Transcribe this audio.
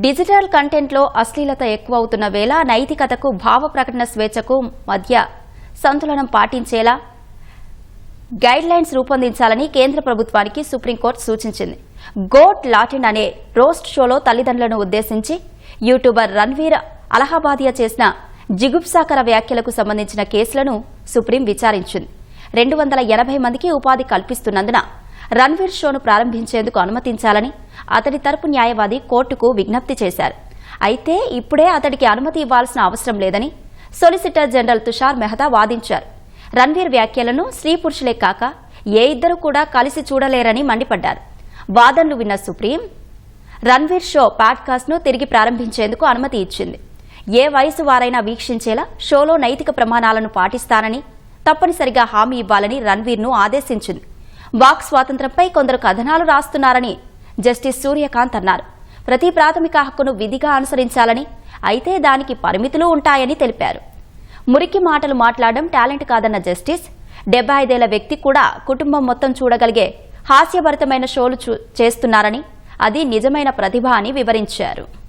Digital కంటెంట్లో అశ్లీలత ఎక్కువ అవుతున్న వేళ నైతికతకు భావ ప్రకటన స్వేచ్ఛకు మధ్య సంతులనం పాటించేలా గైడ్ లైన్స్ రూపొందించాలని కేంద్ర ప్రభుత్వానికి సుప్రీంకోర్టు సూచించింది. గోట్ లాటిన్ అనే రోస్ట్ షోలో తల్లిదండ్రులను ఉద్దేశించి యూట్యూబర్ రణ్వీర్ అలహాబాదియా చేసిన జిగుప్సాకర వ్యాఖ్యలకు సంబంధించిన కేసులను సుప్రీం విచారించింది. రెండు వందల ఎనభై మందికి ఉపాధి కల్పిస్తున్నందున రణ్వీర్ షోను ప్రారంభించేందుకు అనుమతించాలని అతడి తరపు న్యాయవాది కోర్టుకు విజ్ఞప్తి చేశారు. అయితే ఇప్పుడే అతడికి అనుమతి ఇవ్వాల్సిన అవసరం లేదని సొలిసిటర్ జనరల్ తుషార్ మెహతా వాదించారు. రణ్వీర్ వ్యాఖ్యలను స్త్రీ పురుషులే కాక ఏ ఇద్దరు కూడా కలిసి చూడలేరని మండిపడ్డారు. వాదనలు విన్న సుప్రీం రణ్వీర్ షో పాడ్కాస్ట్ను తిరిగి ప్రారంభించేందుకు అనుమతి ఇచ్చింది. ఏ వయసు వారైనా వీక్షించేలా షోలో నైతిక ప్రమాణాలను పాటిస్తానని తప్పనిసరిగా హామీ ఇవ్వాలని రణ్వీర్ను ఆదేశించింది. వాక్ స్వాతంత్ర్యంపై కొందరు కథనాలు రాస్తున్నారని జస్టిస్ సూర్యకాంత్ అన్నారు. ప్రతి ప్రాథమిక హక్కును విధిగా అనుసరించాలని అయితే దానికి పరిమితులు ఉంటాయని తెలిపారు. మురికి మాటలు మాట్లాడడం టాలెంట్ కాదన్న జస్టిస్ డెబ్బై ఐదేళ్ళ వ్యక్తి కూడా కుటుంబం మొత్తం చూడగలిగే హాస్యభరితమైన షోలు చూ- చేస్తున్నారని అది నిజమైన ప్రతిభ అని వివరించారు.